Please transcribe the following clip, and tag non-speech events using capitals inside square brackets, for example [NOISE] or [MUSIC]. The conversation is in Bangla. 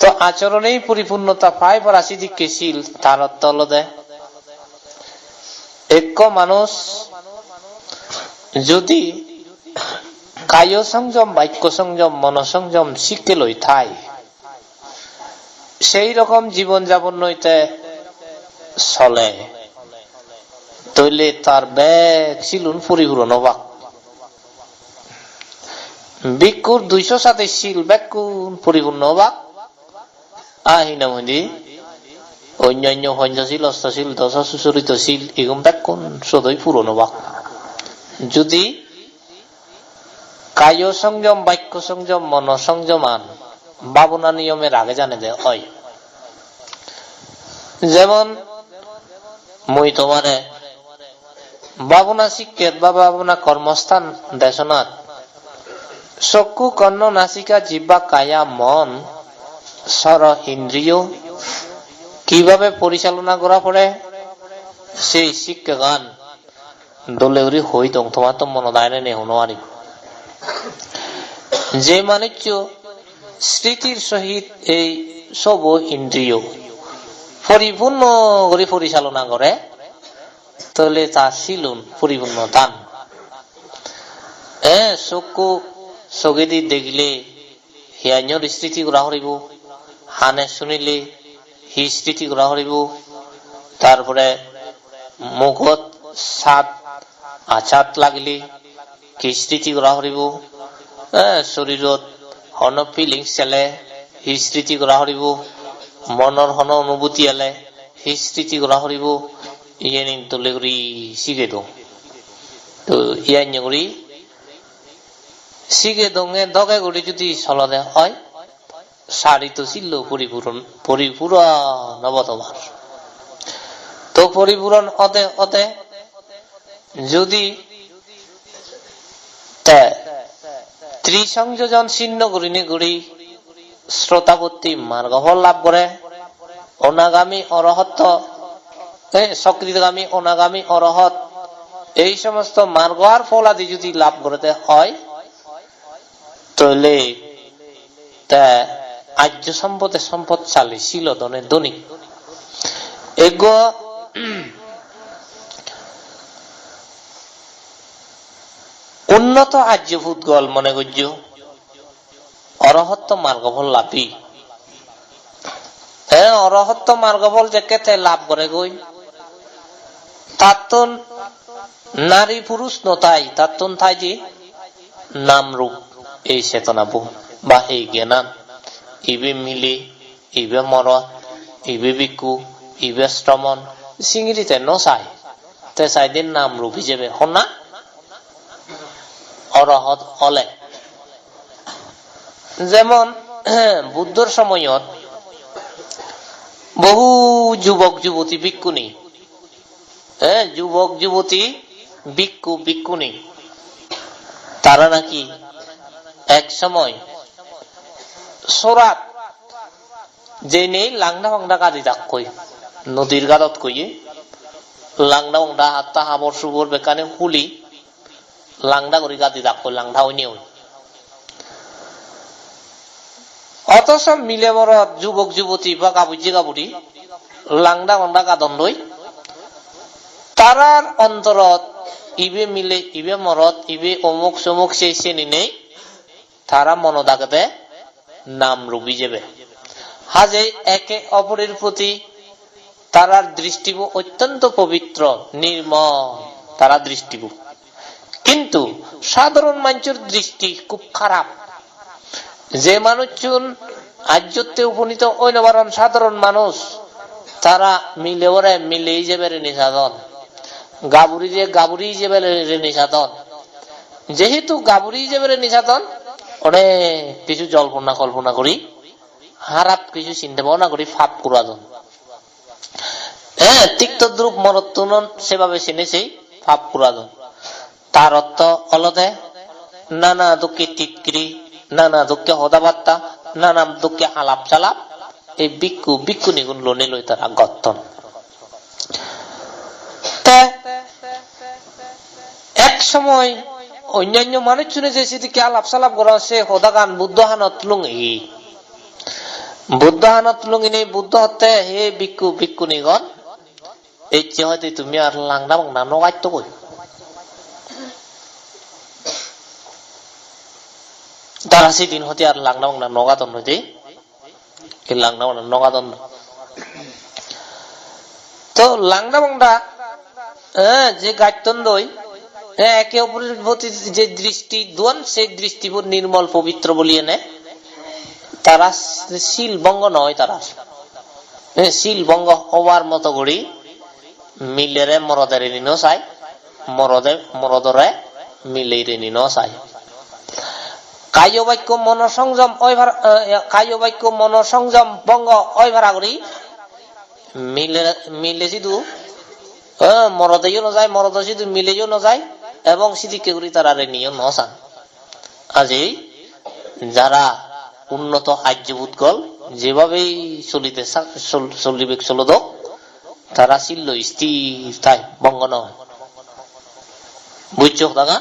তো আচরণেই পরিপূর্ণতা পায় পরাশি দিকেশীল তার অর্থ হলো দে এক মানুষ যদি কায় সংযম, বাক্য সংযম মনসংযম শিখে লই থাই সেই রকম জীবন যাপন নইতে চলে। তৈলে তার ব্যাগ শিলুন পরিপূরণ অবাক। ভিক্ষুর দুইশো সাথে শিল ব্যাকুন পরিপূর্ণ অবাক আহিনা মন্দি অন্যান্য পঞ্চশীল অষ্টশীল দশ সুচরিত শীল, এগুম ব্যাকুন সদয় পূরণ অবাক যদি কায় সংযম, বাক্য সংযম, মন সংযমান, ভাবনা নিয়মের আগে জানে দে হয় যেমন, মই তোমারে ভাবনা শিক্ষেত বা ভাবনা কর্মস্থান দেশনাথ চকু কর্ণ নাসিকা জিব্বা কায়া মন সর ইন্দ্রিয় কীভাবে পরিচালনা করা পড়ে সেই শিক্ষা গান দলে উড়ি হই তোমার তো মনে দায় নেই হনো যে মানুষ স্মৃতির সহিত এই সব ইন্দ্রিয় পরিপূর্ণ করে পরিচালনা করে তাহলে তা শিলুন পরিপূর্ণ দান এ চকু চকুদি দেখিলে হিয়ান্যর স্মৃতি কৰা কৰিব হানে শুনিলে সি স্মৃতি কৰা কৰিব তারপরে মুখত সাত আচাত লাগিলে কি স্মৃতি কৰা কৰিব শৰীৰত হন ফিলিংস চালে সি স্মৃতি কৰা কৰিব মনৰ হন অনুভূতি আলে সি স্মৃতি কৰা কৰিব ইয়ে নিন তুলে কৰি শিখে দিওঁ তো ইয়ান্য কৰি শিখে দঙে দগে করে যদি চলনে হয় শাড়ি তো ছিল পরিপূরণ পরিপূরণ নবতমার তো পরিপূরণ অতে অতে যদি ত্রিসংযোজন ছিন্ন করিনি করি শ্রোতাপত্তি মার্গফল লাভ করে, অনাগামী অরহত সকৃতগামী অনাগামী অরহত, এই সমস্ত মার্গ আর ফল আদি যদি লাভ করতে হয় তাহলে তা আর্য সম্পদে সম্পদশালী ছিল ধনে ধনী। এগো উন্নত আর্য ভূতগল মনে করছ? অরহত্ব মার্গফল লাভি। হ্যাঁ অরহত্ব মার্গফল যে কেতে লাভ করে গই তার নারী পুরুষ নতাই, তার থাই যে নাম রূপ এই চেতনা বহু বা এই জ্ঞানান, ইবে মিলে, ইবে মর ইবে বিকু ইবে শ্রমণ চিঙিরিতে নচাই তে চাইদিন নাম রূপ হিসেবে হনা অরহত হলে যেমন [CLEARS THROAT] বুদ্ধর সময়ত বহু যুবক যুবতী ভিক্ষুনি হ্যাঁ যুবক যুবতী ভিক্ষু ভিক্ষুনি তারা নাকি এক সময় সোরাত যে নেই লাংডা ফাংডা কাদি তাক কই, নদীর গাদত কইয়ে লাংডা ফাংডা হাত্তা হাবর সুবর বেকানে হুলি লাংডা করি গাদি তাক কই লাংডা হইনি হই অথচ মিলে বড় যুবক যুবতী বা কাবুজি কাবুরি লাংডা ফাংডা গাদন লই তারার অন্তরত ইবে মিলে ইবে মরত, ইবে অমুক চমুক সেই শ্রেণি নেই। তারা মনোদাগতে নাম রুবি যাবে। হাজে একে অপরের প্রতি তারার দৃষ্টিবু অত্যন্ত পবিত্র, নির্মল তারা দৃষ্টিবু কিন্তু সাধারণ মানুষের দৃষ্টি খুব খারাপ। যে মানুষজন আর্যত্বে উপনীত ঐনবারণ সাধারণ মানুষ, তারা মিলে ওরে মিলেই যাবে রে নিষাদন গাবুরি যে গাবুরি যাবে রে নিষাদন যেহেতু গাবুরি রে নিষাদন অনেক কিছু জল্পনা কল্পনা করি। হারাপ কিছু চিন্তা ভাবনা করি ফাপ করা হ্যাঁ তিক্ত দ্রুপ মরত্তন সেভাবে চিনেছেই ফাপ করা দন তার অর্থ অলদে নানা দুঃখে টিটকিরি নানা দুঃখে হদাবার্তা নানা দুঃখে আলাপ চালাপ এই বিক্ষু বিক্ষু নিগুণ লোনে লই তারা গত্তন এক সময় অন্যান্য মানুষ শুনে যে সেদিকে আলাপ সালাপ করা সে সদাগান বুদ্ধ হানত লুঙি। বুদ্ধ হানত লুঙি নেই বুদ্ধ হতে হে বিক্ষু বিক্ষুনিগণ এই যে হয়তো তুমি আর লাংনা বাংনা নগাইত কই? তারা সেদিন হতে আর লাংনা বাংনা নগাদন হইতে। লাংনা বাংনা নগাদন তো লাংনা বাংনা হ্যাঁ যে গাইতন দই হ্যাঁ, একে অপরের প্রতি যে দৃষ্টি দোন সেই দৃষ্টি নির্মল পবিত্র বলিয়ে নেয়। তারা শিল ভঙ্গ নয় তারা। হ্যাঁ, শিল ভঙ্গ হওয়ার মতো করি মিলেরে মরদের নিনো চাই মরদে মরদরে মিলেরে নিনো চাই। কায় বাক্য মন সংযম কায় বাক্য মন সংযম ভঙ্গ অইভারা করি মিলে মিলে সিধু মরদেও নযায় মরদ সিধু মিলেও নযায় এবং সিদিকে করি তারা নিয়ম নসান আজি যারা উন্নত আর্যভূত গল যেভাবেই চলিতে চলিবে চল- চলিবে চলদ তারা ছিল স্থির তাই বঙ্গ নয় বুঝছ, দাদা?